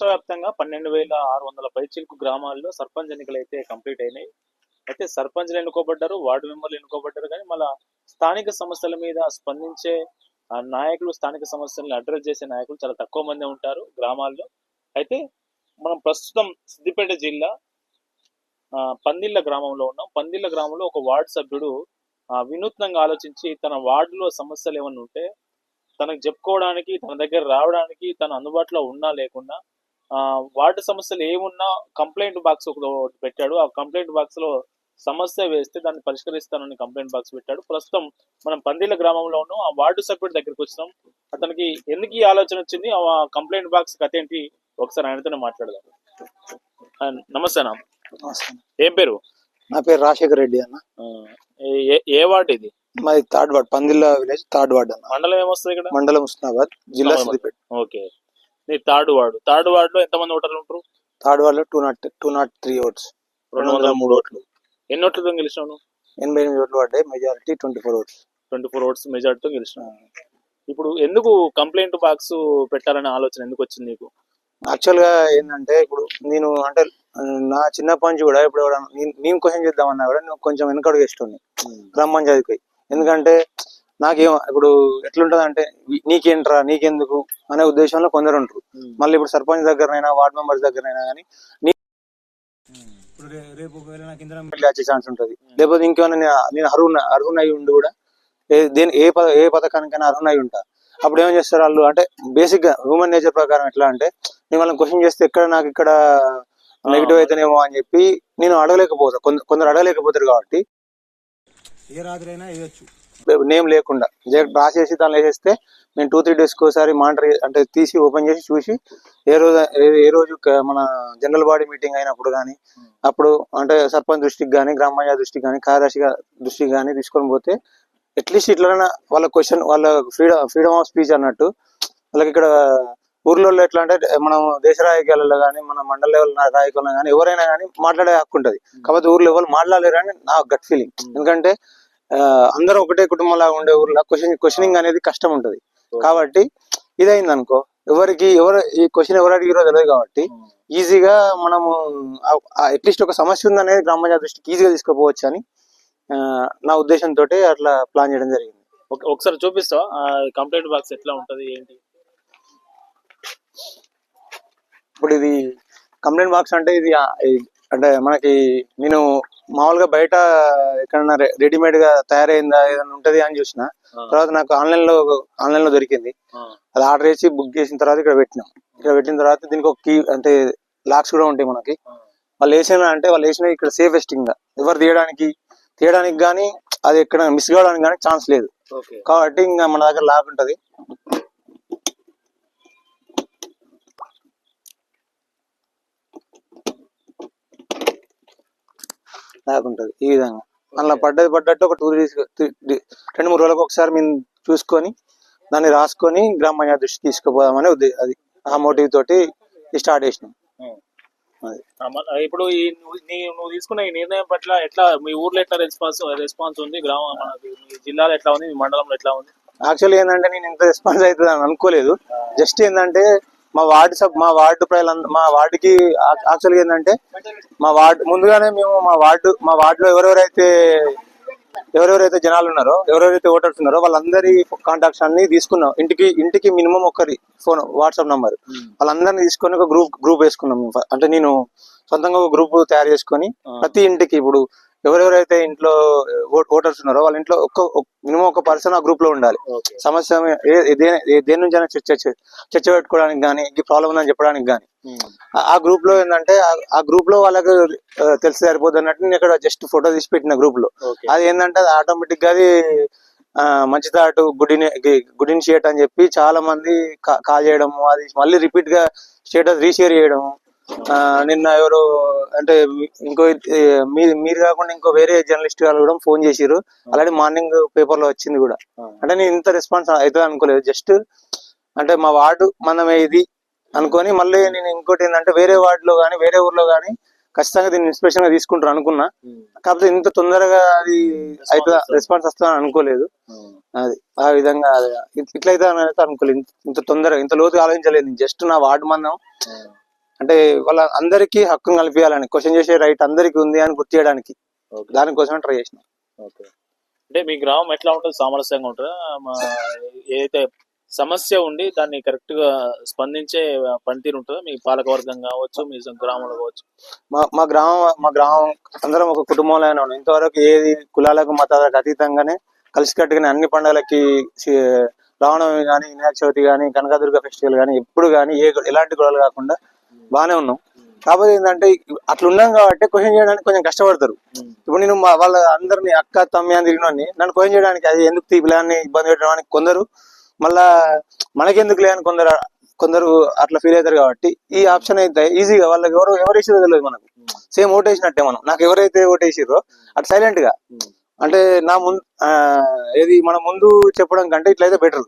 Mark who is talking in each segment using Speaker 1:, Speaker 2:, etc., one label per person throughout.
Speaker 1: రాష్ట్ర వ్యాప్తంగా పన్నెండు వేల ఆరు వందల పైచిలకు గ్రామాల్లో సర్పంచ్ ఎన్నికలు అయితే కంప్లీట్ అయినాయి. అయితే సర్పంచ్లు ఎన్నుకోబడ్డారు వార్డు మెంబర్లు ఎన్నుకోబడ్డారు. కానీ మళ్ళా స్థానిక సమస్యల మీద స్పందించే నాయకులు స్థానిక సమస్యలను అడ్రస్ చేసే నాయకులు చాలా తక్కువ మంది ఉంటారు గ్రామాల్లో. అయితే మనం ప్రస్తుతం సిద్దిపేట జిల్లా పందిళ్ళ గ్రామంలో ఉన్నాం. పందిళ్ళ గ్రామంలో ఒక వార్డు సభ్యుడు వినూత్నంగా ఆలోచించి తన వార్డులో సమస్యలు ఏమన్నా ఉంటే తనకు చెప్పుకోవడానికి తన దగ్గర రావడానికి తన అందుబాటులో ఉన్నా లేకున్నా వార్డు సమస్యలు ఏమున్నా కంప్లైంట్ బాక్స్ ఒకటి పెట్టాడు. ఆ కంప్లైంట్ బాక్స్లో సమస్య వేస్తే దాన్ని పరిష్కరిస్తానని కంప్లైంట్ బాక్స్ పెట్టాడు. ప్రస్తుతం మనం పందిళ్ళ గ్రామంలో ఉన్నాం ఆ వార్డు సభ్యుడి దగ్గరికి వచ్చినాం. అతనికి ఎందుకు ఈ ఆలోచన వచ్చింది? ఆ కంప్లైంట్ బాక్స్ కథ ఏంటి? ఒకసారి ఆయనతోనే మాట్లాడదాం. నమస్తే
Speaker 2: నమస్తే.
Speaker 1: ఏం పేరు?
Speaker 2: నా పేరు రాజశేఖర్ రెడ్డి అన్న.
Speaker 1: ఏ- వార్డు ఇది?
Speaker 2: మాది third ward Pandilla village third ward అన్న.
Speaker 1: మండలం ఏమొస్తుంది ఇక్కడ?
Speaker 2: మండలం హుస్నాబాద్ జిల్లా. సిద్దిపేట.
Speaker 1: ఓకే. నీ థర్డ్ వార్డు. థర్డ్ వార్డు లో ఎంతమంది ఓటర్లు ఉంటారు?
Speaker 2: Third వార్డ్లో two nought two nought three votes.
Speaker 1: రెండు వందల మూడు ఓట్లు. ఎన్ని ఓట్లతో గెలిచినావు? నువ్వు
Speaker 2: ఎనభై ఎనిమిది ఓట్లు పడ్డాయి majority twenty four votes.
Speaker 1: Twenty four votes మెజార్టీతో గెలిచినావు. ఇప్పుడు ఎందుకు కంప్లైంట్ బాక్స్ పెట్టాలనే ఆలోచన ఎందుకు వచ్చింది నీకు?
Speaker 2: యాక్చువల్గా ఏంటంటే ఇప్పుడు నేను అంటే నా చిన్నప్పటి నుంచి కూడా ఇప్పుడు నేను- క్వశ్చన్ చేద్దామన్నా కూడా నేను కొంచెం వెనకడుగు వేస్తుంది గ్రామ పంచాయతీకి ఎందుకంటే నాకేం ఇప్పుడు ఎట్లుంటది అంటే నీకేంట్రా నీకెందుకు అనే ఉద్దేశంలో కొందరు ఉంటారు. మళ్ళీ ఇప్పుడు సర్పంచ్ దగ్గరనైనా వార్డ్ మెంబర్స్ దగ్గరనైనా కానీ నీ ఇప్పుడు రే- రేపు ఒకవేళ నాకు ఇందిరా మిల్లి వచ్చే ఛాన్స్ ఉంటుంది. లేకపోతే ఇంకేమైనా నేను- అర్హున అర్హున ఉండి కూడా ఏ దేని ఏ పద ఏ పథకానికైనా అర్హున ఉంటా. అప్పుడు ఏం చేస్తారు వాళ్ళు? అంటే బేసిక్గా హ్యూమన్ నేచర్ ప్రకారం ఎట్లా అంటే నేను వాళ్ళని క్వశ్చన్ చేస్తే ఎక్కడ నాకు ఇక్కడ నెగిటివ్ అయితేనేమో అని చెప్పి నేను అడగలేకపోతా. కొందరు కొందరు అడగలేకపోతారు కాబట్టి.
Speaker 3: ఏ రాత్రి అయినా వేయచ్చు.
Speaker 2: నేమ్ లేకుండా డైరెక్ట్ రాసేసి దానిలో వేసేస్తే నేను టూ త్రీ డేస్కి ఒకసారి మానిటర్ అంటే తీసి ఓపెన్ చేసి చూసి ఏ రోజు ఏ- రోజు మన జనరల్ బాడీ మీటింగ్ అయినప్పుడు కానీ అప్పుడు అంటే సర్పంచ్ దృష్టికి కానీ గ్రామ పంచాయతీ దృష్టికి కానీ కార్యదర్శి దృష్టికి కానీ తీసుకొని పోతే అట్లీస్ట్ ఇట్లైనా వాళ్ళ క్వశ్చన్ వాళ్ళ ఫ్రీడమ్ ఫ్రీడమ్ ఆఫ్ స్పీచ్ అన్నట్టు వాళ్ళకి ఇక్కడ ఊర్లో ఎట్లా అంటే మనం దేశ రాజకీయాలలో కానీ మన మండల లెవెల్ రాజకీయాల్లో కానీ ఎవరైనా కానీ మాట్లాడే హక్కు ఉంటుంది. కాకపోతే ఊర్లో ఎవరు మాట్లాడలేరని నా గట్ ఫీలింగ్ ఎందుకంటే ఆ, అందరూ ఒకటే కుటుంబంలాగా ఉండే ఊర్లో క్వశ్చన్ క్వశ్చనింగ్ అనేది కష్టం ఉంటది. కాబట్టి ఇదైంది అనుకో ఎవరికి ఎవరు ఈ క్వశ్చన్ ఎవరు అడిగిరో తెలియదు కాబట్టి ఈజీగా మనము అట్లీస్ట్ ఒక సమస్య ఉందనేది గ్రామ పంచాయతీ దృష్టికి ఈజీగా తీసుకుపోవచ్చు అని నా ఉద్దేశంతో అట్లా ప్లాన్ చేయడం జరిగింది.
Speaker 1: ఒక- ఒకసారి చూపిస్తావా కంప్లైంట్ బాక్స్ ఎట్లా ఉంటది ఏంటి?
Speaker 2: ఇప్పుడు ఇది కంప్లైంట్ బాక్స్ అంటే ఇది అంటే మనకి నేను మామూలుగా బయట ఎక్కడన్నా రెడీమేడ్గా తయారైందా ఏదైనా ఉంటది అని చూసిన. తర్వాత నాకు ఆన్లైన్లో ఆన్లైన్లో దొరికింది అది ఆర్డర్ చేసి బుక్ చేసిన తర్వాత ఇక్కడ పెట్టినాం. ఇక్కడ పెట్టిన తర్వాత దీనికి ఒక కీ అంటే లాక్స్ కూడా ఉంటాయి మనకి. వాళ్ళు వేసిన అంటే వాళ్ళు వేసిన ఇక్కడ సేఫెస్ట్ ఇంకా. ఎవరు తీయడానికి తీయడానికి కానీ అది ఎక్కడ మిస్ కావడానికి కానీ ఛాన్స్ లేదు. కాబట్టి ఇంకా మన దగ్గర లాక్ ఉంటది. ఉంటది ఈ విధంగా. అందులో పడ్డది పడ్డట్టు ఒక టూ డేస్ రెండు మూడు రోజులకు ఒకసారి మేము చూసుకొని దాన్ని రాసుకొని గ్రామ పంచాయతీ దృష్టికి తీసుకుపోదామని ఉద్దే అది ఆ మోటివ్ తోటి స్టార్ట్ చేసినాం. అది.
Speaker 1: ఇప్పుడు ఈ నువ్వు- తీసుకున్న ఈ నిర్ణయం పట్ల ఎట్లా మీ ఊర్లో ఎట్లా రెస్పాన్స్ రెస్పాన్స్ ఉంది? గ్రామ జిల్లాలో ఎట్లా ఉంది? మీ మండలంలో ఎట్లా ఉంది?
Speaker 2: యాక్చువల్లీ ఏంటంటే నేను ఇంత రెస్పాన్స్ అవుతుంది అని అనుకోలేదు జస్ట్ ఏంటంటే మా వార్డు సబ్ మా వార్డు ప్రజలంద మా వార్డుకి యాక్చువల్గా ఏంటంటే మా వార్డు ముందుగానే మేము మా వార్డు మా వార్డులో ఎవరెవరైతే ఎవరెవరైతే జనాలు ఉన్నారో ఎవరెవరైతే ఓటర్స్ ఉన్నారో వాళ్ళందరి కాంటాక్ట్స్ అన్ని తీసుకున్నాం. ఇంటికి ఇంటికి మినిమం ఒకరి ఫోన్ వాట్సాప్ నంబర్. వాళ్ళందరినీ తీసుకొని ఒక గ్రూప్ గ్రూప్ వేసుకున్నాం. అంటే నేను సొంతంగా ఒక గ్రూప్ తయారు చేసుకొని ప్రతి ఇంటికి ఇప్పుడు ఎవరెవరైతే ఇంట్లో ఓటర్స్ ఉన్నారో వాళ్ళ ఇంట్లో ఒక్క మినిమం ఒక పర్సన్ ఆ గ్రూప్లో ఉండాలి సమస్య దేని నుంచి అయినా చర్చ చర్చ- పెట్టుకోవడానికి కానీ ఈ ప్రాబ్లం ఉందని చెప్పడానికి కానీ ఆ గ్రూప్లో ఏంటంటే ఆ- గ్రూప్లో వాళ్ళకి తెలిసి సరిపోద్ది అన్నట్టు నేను ఇక్కడ జస్ట్ ఫోటో తీసి పెట్టిన
Speaker 1: గ్రూప్లో
Speaker 2: అది ఏంటంటే అది ఆటోమేటిక్గా అది మంచి తాటు గుడ్ ఇని- గి- గుడ్ ఇనిషియేట్ అని చెప్పి చాలా మంది కాల్ చేయడం అది మళ్ళీ రిపీట్గా స్టేటస్ రీషేర్ చేయడం నిన్న ఎవరు అంటే ఇంకో ఏ, మీ- మీరు కాకుండా ఇంకో వేరే జర్నలిస్ట్ వాళ్ళు కూడా ఫోన్ చేసిరు ఆల్రెడీ మార్నింగ్ పేపర్లో వచ్చింది కూడా. అంటే నేను ఇంత రెస్పాన్స్ అవుతుంది అనుకోలేదు. జస్ట్ అంటే మా వార్డు మనమే ఇది అనుకొని మళ్ళీ నేను ఇంకోటి ఏంటంటే వేరే వార్డులో కానీ వేరే ఊర్లో కానీ ఖచ్చితంగా దీన్ని ఇన్స్పిరేషన్గా తీసుకుంటారు అనుకున్నా. కాకపోతే ఇంత తొందరగా అది అయితే రెస్పాన్స్ వస్తుందని అనుకోలేదు. అది ఆ విధంగా ఇట్లయితే అనుకోలేదు. ఇంత- తొందరగా ఇంత లోతుగా ఆలోచించలేదు జస్ట్ నా వార్డు మందం అంటే వాళ్ళ అందరికీ హక్కు కల్పించాలని క్వశ్చన్ చేసే రైట్ అందరికీ ఉంది అని గుర్తు చేయడానికి
Speaker 1: ఓకే.
Speaker 2: దానికోసం ట్రై చేసిన.
Speaker 1: ఓకే. అంటే మీ గ్రామం ఎట్లా ఉంటుంది? సామరస్యంగా ఉంటుందా? ఏదైతే సమస్య ఉండి దాన్ని కరెక్ట్గా స్పందించే పనితీరు ఉంటుందా? మీ పాలకవర్గం కావచ్చు మీ గ్రామంలో కావచ్చు.
Speaker 2: మా మా గ్రామం మా గ్రామం అందరం ఒక కుటుంబంలోనే ఉన్నాం. ఇంతవరకు ఏది కులాలకు మతాలకు అతీతంగానే కలిసికట్టుగానే అన్ని పండుగలకి రావణమి కానీ వినాయక చవితి కానీ కనకదుర్గ ఫెస్టివల్ కానీ ఎప్పుడు కానీ ఏ ఎలాంటి గొడవలు కాకుండా బాగానే ఉన్నాం. కాకపోతే ఏంటంటే అట్లా ఉన్నాం కాబట్టి క్వశ్చన్ చేయడానికి కొంచెం కష్టపడతారు. ఇప్పుడు నేను మా వాళ్ళ అందరిని అక్క తమ్మి అని తిరిగినని నన్ను క్వశ్చన్ చేయడానికి అది ఎందుకు తీ పిల్లాన్ని ఇబ్బంది పెట్టడానికి కొందరు మళ్ళా మనకెందుకు లేని కొందరు కొందరు అట్లా ఫీల్ అవుతారు కాబట్టి ఈ ఆప్షన్ అయితే ఈజీగా వాళ్ళకి ఎవరు ఎవరు వేసిరో తెలియదు మనకు. సేమ్ ఓట్ వేసినట్టే మనం. నాకు ఎవరైతే ఓట్ వేసిరో అట్లా సైలెంట్గా. అంటే నా ముందు ఏది మన ముందు చెప్పడం కంటే ఇట్లయితే బెటర్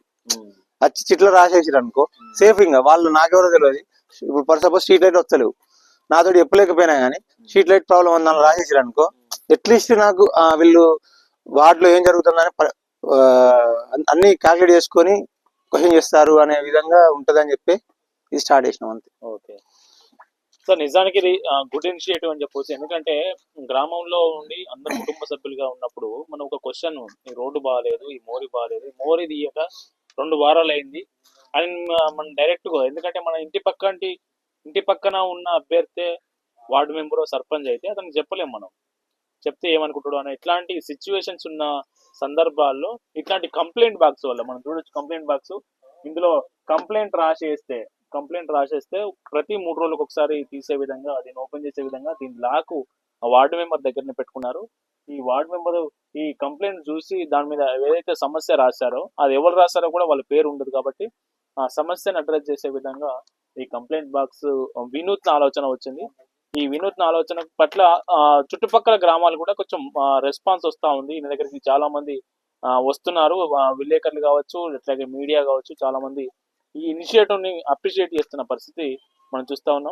Speaker 2: అచ్చి చిట్ల రాసేసారు అనుకో సేఫ్ ఇంకా. వాళ్ళు నాకెవరో తెలియదు. ఇప్పుడు ఫర్ సపోజ్ స్ట్రీట్ లైట్ వస్తలేవు. నాతో చెప్పలేకపోయినా కానీ స్ట్రీట్ లైట్ ప్రాబ్లం ఉందని రాసేసారు అనుకో అట్లీస్ట్ నాకు వీళ్ళు వార్డులో ఏం జరుగుతుందని అన్ని క్యాల్కులేట్ చేసుకొని క్వశ్చన్ చేస్తారు అనే విధంగా ఉంటదని చెప్పి ఇది స్టార్ట్ చేసినాం అంతే.
Speaker 1: ఓకే. సో నిజానికి ఇది గుడ్ ఇనిషియేటివ్ అని చెప్పొచ్చు. ఎందుకంటే గ్రామంలో ఉండి అందరు కుటుంబ సభ్యులుగా ఉన్నప్పుడు మనం ఒక క్వశ్చన్ ఈ రోడ్డు బాగాలేదు ఈ మోరి బాగాలేదు ఈ మోరి తీయక రెండు వారాలు అయింది. అని మనం డైరెక్ట్గా ఎందుకంటే మన ఇంటి పక్కంటి ఇంటి పక్కన ఉన్న అభ్యర్థి వార్డు మెంబర్ సర్పంచ్ అయితే అతనికి చెప్పలేం మనం. చెప్తే ఏమనుకుంటాడు అని ఇట్లాంటి సిచ్యువేషన్స్ ఉన్న సందర్భాల్లో ఇట్లాంటి కంప్లైంట్ బాక్స్ వల్ల మనం చూడొచ్చు కంప్లైంట్ బాక్స్ ఇందులో కంప్లైంట్ రాసేస్తే కంప్లైంట్ రాసేస్తే ప్రతి మూడు రోజులకు ఒకసారి తీసే విధంగా దీన్ని ఓపెన్ చేసే విధంగా దీని లాకు ఆ వార్డు మెంబర్ దగ్గరనే పెట్టుకున్నారు. ఈ వార్డు మెంబర్ ఈ కంప్లైంట్ చూసి దాని మీద ఏదైతే సమస్య రాశారో అది ఎవరు రాశారో కూడా వాళ్ళ పేరు ఉండదు కాబట్టి ఆ సమస్యను అడ్రస్ చేసే విధంగా ఈ కంప్లైంట్ బాక్స్ వినూత్న ఆలోచన వచ్చింది. ఈ వినూత్న ఆలోచన పట్ల ఆ, చుట్టుపక్కల గ్రామాలు కూడా కొంచెం రెస్పాన్స్ వస్తా ఉంది. ఈయన దగ్గరికి చాలా మంది ఆ, వస్తున్నారు. విలేకరులు కావచ్చు అట్లాగే మీడియా కావచ్చు చాలా మంది ఈ ఇనిషియేటివ్ని అప్రిషియేట్ చేస్తున్న పరిస్థితి మనం చూస్తా ఉన్నాం.